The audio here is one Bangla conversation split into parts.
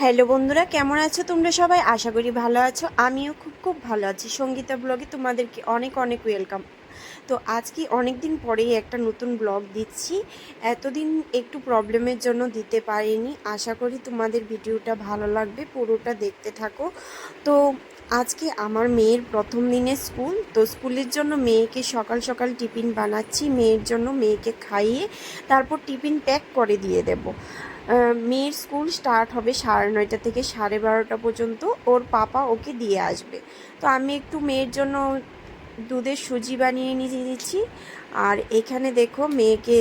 হ্যালো বন্ধুরা, কেমন আছো তোমরা সবাই? আশা করি ভালো আছো। আমিও খুব খুব ভালো আছি। সঙ্গীতা ব্লগে তোমাদেরকে অনেক অনেক ওয়েলকাম। তো আজকে অনেক দিন পরেই একটা নতুন ব্লগ দিচ্ছি। এতদিন একটু প্রবলেমের জন্য দিতে পারিনি। আশা করি তোমাদের ভিডিওটা ভালো লাগবে, পুরোটা দেখতে থাকো। তো আজকে আমার মেয়ের প্রথম দিনে স্কুল। তো স্কুলের জন্য মেয়েকে সকাল সকাল টিফিন বানাচ্ছি। মেয়ের জন্য মেয়েকে খাইয়ে তারপর টিফিন প্যাক করে দিয়ে দেবো। মেয়ের স্কুল স্টার্ট হবে সাড়ে নয়টা থেকে সাড়ে বারোটা পর্যন্ত। ওর পাপা ওকে দিয়ে আসবে। তো আমি একটু মেয়ের জন্য দুধের সুজি বানিয়ে নিয়ে নিচ্ছি আর এখানে দেখো মেয়েকে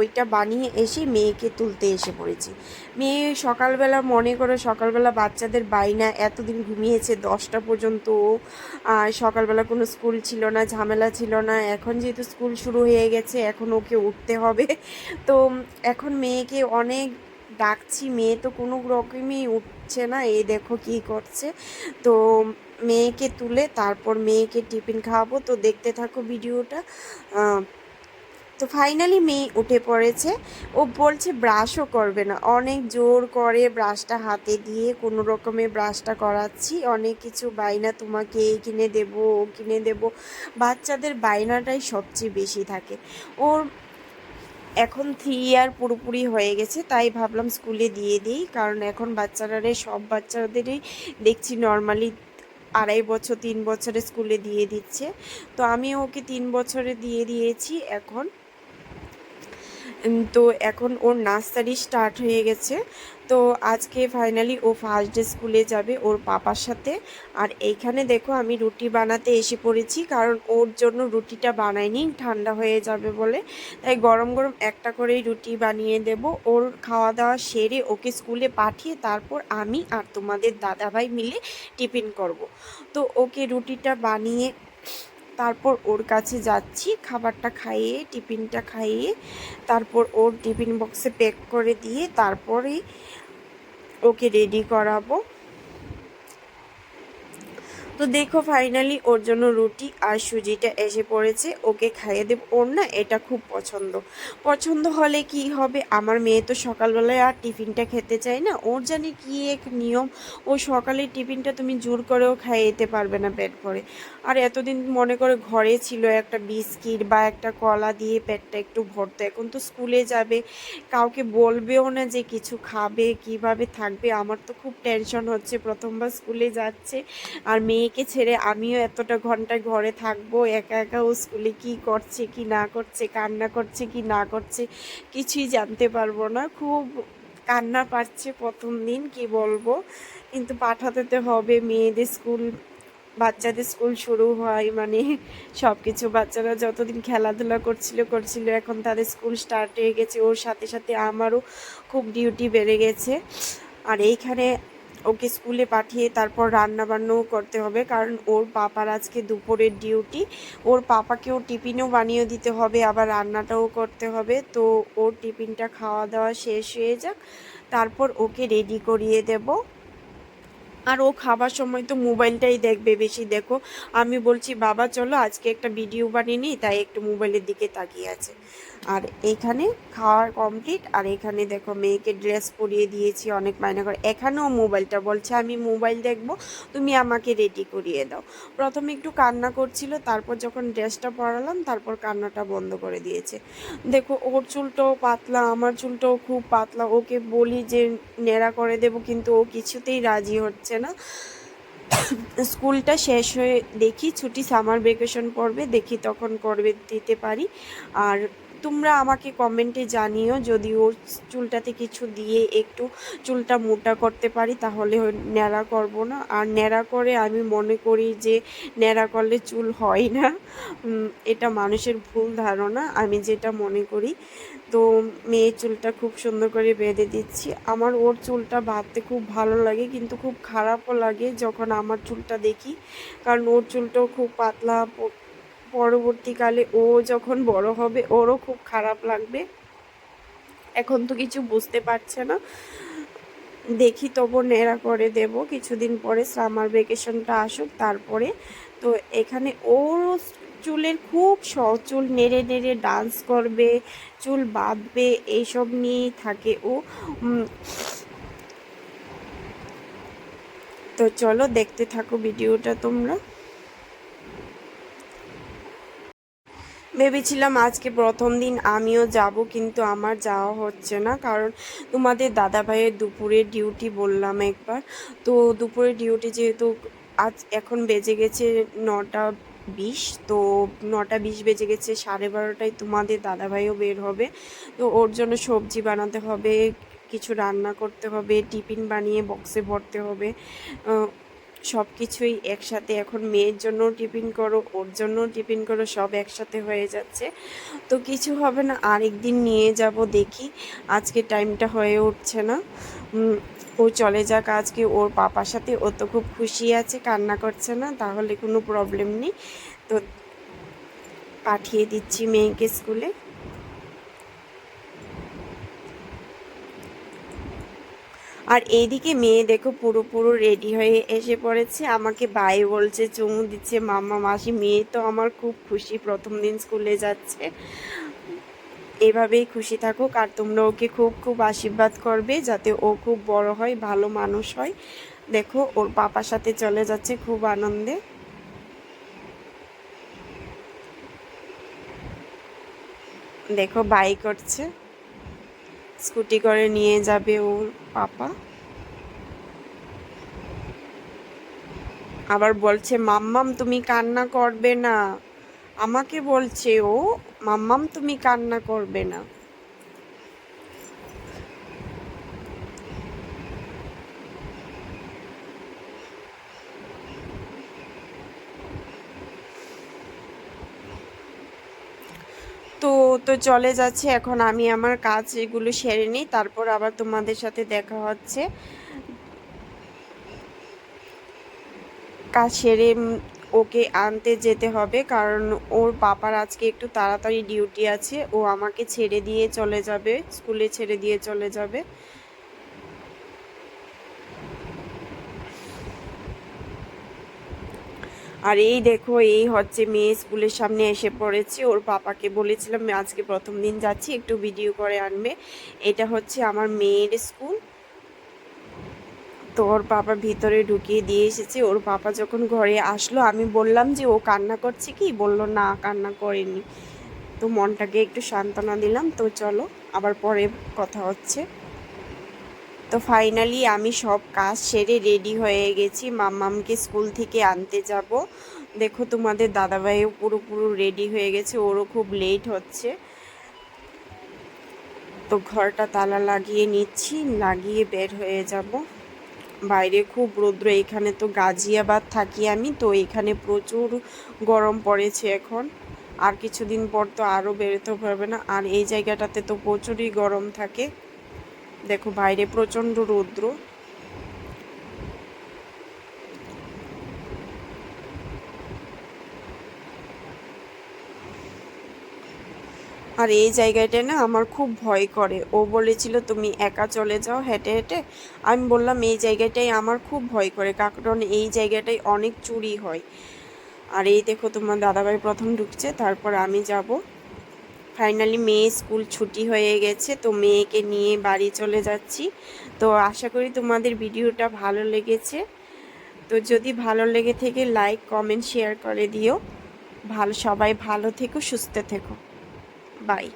ওইটা বানিয়ে এসে মেয়েকে তুলতে এসে পড়েছি। মেয়ে সকালবেলা মনে করো সকালবেলা বাচ্চাদের বাইনা এতদিন ঘুমিয়েছে দশটা পর্যন্ত। আর সকালবেলা কোনো স্কুল ছিল না, ঝামেলা ছিল না। এখন যেহেতু স্কুল শুরু হয়ে গেছে, এখন ওকে উঠতে হবে। তো এখন মেয়েকে অনেক ডাকছি, মেয়ে তো কোনো রকমই উঠছে না। এই দেখো কি করছে। তো মেয়েকে তুলে তারপর মেয়েকে টিফিন খাওয়াবো। তো দেখতে থাকো ভিডিওটা। তো ফাইনালি মেয়ে উঠে পড়েছে। ও বলছে ব্রাশও করবে না। অনেক জোর করে ব্রাশটা হাতে দিয়ে কোনো রকমে ব্রাশটা করাচ্ছি। অনেক কিছু বাইনা তোমাকে এই কিনে দেবো, ও কিনে দেবো। বাচ্চাদের বাইনাটাই সবচেয়ে বেশি থাকে। ওর এখন থ্রি ইয়ার পুরোপুরি হয়ে গেছে, তাই ভাবলাম স্কুলে দিয়ে দিই। কারণ এখন বাচ্চারা সব বাচ্চাদেরই দেখছি নর্মালি আড়াই বছর, তিন বছরে স্কুলে দিয়ে দিচ্ছে। তো আমি ওকে তিন বছরে দিয়ে দিয়েছি, এখন তো এখন ওর নার্সারি স্টার্ট হয়ে গেছে। তো আজকে ফাইনালি ও ফার্স্ট ডে স্কুলে যাবে ওর পাপার সাথে। আর এইখানে দেখো আমি রুটি বানাতে এসে পড়েছি, কারণ ওর জন্য রুটিটা বানাইনি, ঠান্ডা হয়ে যাবে বলে। তাই গরম গরম একটা করেই রুটি বানিয়ে দেব। ওর খাওয়া দাওয়া সেরে ওকে স্কুলে পাঠিয়ে তারপর আমি আর তোমাদের দাদাভাই মিলে টিফিন করব। তো ওকে রুটিটা বানিয়ে তারপর ওর কাছে যাচ্ছি, খাবারটা খাইয়ে, টিফিনটা খাইয়ে, তারপর ওর টিফিন বক্সে প্যাক করে দিয়ে তারপরেই ওকে রেডি করাবো। তো দেখো ফাইনালি ওর জন্য রুটি আর সুজিটা এসে পড়েছে, ওকে খাইয়ে দেব। ওর না এটা খুব পছন্দ। পছন্দ হলে কি হবে? আমার মেয়ে তো সকালবেলায় আর টিফিনটা খেতে চায় না। ওর জানি কি এক নিয়ম, ও সকালে টিফিনটা তুমি জোর করেও খাইয়ে দিতে পারবে না পেট ভরে। আর এতদিন মনে করে ঘরে ছিল একটা বিস্কিট বা একটা কলা দিয়ে পেটটা একটু ভরতো। এখন তো স্কুলে যাবে, কাউকে বলবেও না যে কিছু খাবে, কীভাবে থাকবে। আমার তো খুব টেনশন হচ্ছে। প্রথমবার স্কুলে যাচ্ছে, আর মেয়েকে ছেড়ে আমিও এতটা ঘণ্টা ঘরে থাকব? একা একা ও স্কুলে কি করছে, কি না করছে, কান্না করছে, কি না করছে, কিছুই জানতে পারব না। খুব কান্না পাচ্ছে প্রথম দিন, কি বলব? কিন্তু পাঠাতে তো হবে, মেয়েদের স্কুল, বাচ্চাদের স্কুল শুরু হয় মানে সব কিছু বাচ্চারা যতদিন খেলাধুলা করছিল করছিল, এখন তাদের স্কুল স্টার্ট হয়ে গেছে। ওর সাথে সাথে আমারও খুব ডিউটি বেড়ে গেছে। আর এইখানে ওকে স্কুলে পাঠিয়ে তারপর রান্না বান্নাও করতে হবে, কারণ ওর পাপার আজকে দুপুরের ডিউটি। ওর পাপাকেও টিফিনও বানিয়ে দিতে হবে, আবার রান্নাটাও করতে হবে। তো ওর টিফিনটা খাওয়া দাওয়া শেষ হয়ে যাক, তারপর ওকে রেডি করিয়ে দেবো। আর ও খাবার সময় তো মোবাইলটাই দেখবে বেশি, দেখো। আমি বলছি, বাবা, চলো আজকে একটা ভিডিও বানিয়ে নিই, তাই একটু মোবাইলের দিকে তাকিয়ে আছে। আর এইখানে খাওয়ার কমপ্লিট আর এখানে দেখো মেয়েকে ড্রেস পরিয়ে দিয়েছি, অনেক মায়না করে। এখানেও মোবাইলটা বলছে, আমি মোবাইল দেখব, তুমি আমাকে রেডি করিয়ে দাও। প্রথমে একটু কান্না করছিল, তারপর যখন ড্রেসটা পরালাম, তারপর কান্নাটা বন্ধ করে দিয়েছে। দেখো, ওর চুলটাও পাতলা, আমার চুলটাও খুব পাতলা, ওকে বলি যে নেড়া করে দেবো, কিন্তু ও কিছুতেই রাজি হচ্ছে না। স্কুলটা শেষ হয়ে দেখি, ছুটি সামার ভেকেশন পড়বে দেখি তখন করবে, দিতে পারি। আর তোমরা আমাকে কমেন্টে জানিও, যদি ওর চুলটাতে কিছু দিয়ে একটু চুলটা মোটা করতে পারি, তাহলে ন্যাড়া করব না। আর ন্যাড়া করে আমি মনে করি যে ন্যাড়া করলে চুল হয় না। এটা মানুষের ভুল ধারণা, আমি যেটা মনে করি। তো মেয়ের চুলটা খুব সুন্দর করে বেঁধে দিচ্ছি। আমার ওর চুলটা বাঁধতে খুব ভালো লাগে, কিন্তু খুব খারাপও লাগে যখন আমার চুলটা দেখি। কারণ ওর চুলটাও খুব পাতলা পরবর্তীকালে ও যখন বড় হবে, ওরও খুব খারাপ লাগবে। এখন তো কিছু বুঝতে পারছে না। দেখি তবু নেড়া করে দেব। কিছুদিন পরে সামার ভেকেশনটা আসুক, তারপরে তো এখানে ওরও চুলের খুব শখ, চুল নেড়ে নেড়ে ডান্স করবে, চুল বাঁধবে, এইসব নিয়েই থাকে ও। তো চলো দেখতে থাকো ভিডিওটা তোমরা। ভেবেছিলাম আজকে প্রথম দিন আমিও যাব, কিন্তু আমার যাওয়া হচ্ছে না। কারণ তোমাদের দাদা ভাইয়ের দুপুরে ডিউটি বললাম একবার। তো দুপুরে ডিউটি যেহেতু আজ এখন বেজে গেছে নটা বিশ, তো নটা বিশ বেজে গেছে, সাড়ে বারোটায় তোমাদের দাদাভাইও বের হবে। তো ওর জন্য সবজি বানাতে হবে, কিছু রান্না করতে হবে, টিফিন বানিয়ে বক্সে ভরতে হবে। সব কিছুই একসাথে। এখন মেয়ের জন্য টিফিন করো, ওর জন্য টিফিন করো, সব একসাথে হয়ে যাচ্ছে। তো কিছু হবে না আরেক দিন নিয়ে যাব দেখি। আজকে টাইমটা হয়ে উঠছে না। ও চলে যাক আজকে, ওর পাপার সাথে। ও তো খুব খুশি আছে, কান্না করছে না, তাহলে কোনো প্রবলেম নেই। তো পাঠিয়ে দিচ্ছি মেয়েকে স্কুলে। আর এইদিকে মেয়ে দেখো পুরো রেডি হয়ে এসে পড়েছে। আমাকে বাই বলছে, চুমু দিচ্ছে মামা মাসি, মেয়ে তো আমার খুব খুশি, প্রথম দিন স্কুলে যাচ্ছে। এভাবেই খুশি থাকুক আর তোমরা ওকে খুব খুব আশীর্বাদ করবে যাতে ও খুব বড় হয়, ভালো মানুষ হয়। দেখো, ওর পাপার সাথে চলে যাচ্ছে খুব আনন্দে। দেখো, বাই করছে। স্কুটি করে নিয়ে যাবে ওর পাপা। আবার বলছে, মাম্মাম, তুমি কান্না করবে না। আমাকে বলছে, ও, মাম্মাম, তুমি কান্না করবে না। তো তো চলে যাচ্ছে। এখন আমি আমার কাজ এগুলো সেরে নিই, তারপর আবার তোমাদের সাথে দেখা হচ্ছে। কাজ সেরে ওকে আনতে যেতে হবে, কারণ ওর পাপার আজকে একটু তাড়াতাড়ি ডিউটি আছে। ও আমাকে ছেড়ে দিয়ে চলে যাবে, স্কুলে ছেড়ে দিয়ে চলে যাবে। আর এই দেখো, এই হচ্ছে মেয়ে স্কুলের সামনে এসে পড়েছে। ওর পাপাকে বলেছিলাম আজকে প্রথম দিন যাচ্ছি, একটু ভিডিও করে আনবে। এটা হচ্ছে আমার মেয়ের স্কুল। তো ওর পাপা ভিতরে ঢুকিয়ে দিয়ে এসেছে। ওর পাপা যখন ঘরে আসলো, আমি বললাম যে, ও কান্না করছে কি? বলল, না, কান্না করেনি। তো মনটাকে একটু সান্ত্বনা দিলাম। তো চলো, আবার পরে কথা হচ্ছে। তো ফাইনালি আমি সব কাজ সেরে রেডি হয়ে গেছি। মাম্মামকে স্কুল থেকে আনতে যাব। দেখো তোমাদের দাদাভাইও পুরো পুরো রেডি হয়ে গেছে, ওরও খুব লেট হচ্ছে। তো ঘরটা তালা লাগিয়ে নিচ্ছি, লাগিয়ে বের হয়ে যাব। বাইরে খুব রৌদ্র, এখানে তো গাজিয়াবাদ থাকি আমি, তো এখানে প্রচুর গরম পড়েছে এখন। আর কিছুদিন পর তো আরও বেরোতে পারবে না। আর এই জায়গাটাতে তো প্রচুরই গরম থাকে। দেখো, বাইরে প্রচণ্ড রৌদ্র। আর এই জায়গাটা না আমার খুব ভয় করে। ও বলেছিল, তুমি একা চলে যাও হেঁটে হেঁটে। আমি বললাম, এই জায়গাটাই আমার খুব ভয় করে, কারণ এই জায়গাটায় অনেক চুরি হয়। আর এই দেখো, তোমার দাদাভাই প্রথম ঢুকছে, তারপর আমি যাব। ফাইনালি মেয়ে স্কুল ছুটি হয়ে গেছে, তো মেয়েকে নিয়ে বাড়ি চলে যাচ্ছি। তো আশা করি তোমাদের ভিডিওটা ভালো লেগেছে। তো যদি ভালো লেগে থেকে, লাইক, কমেন্ট, শেয়ার করে দিও। ভালো, সবাই ভালো থেকো, সুস্থ থেকো। বাই।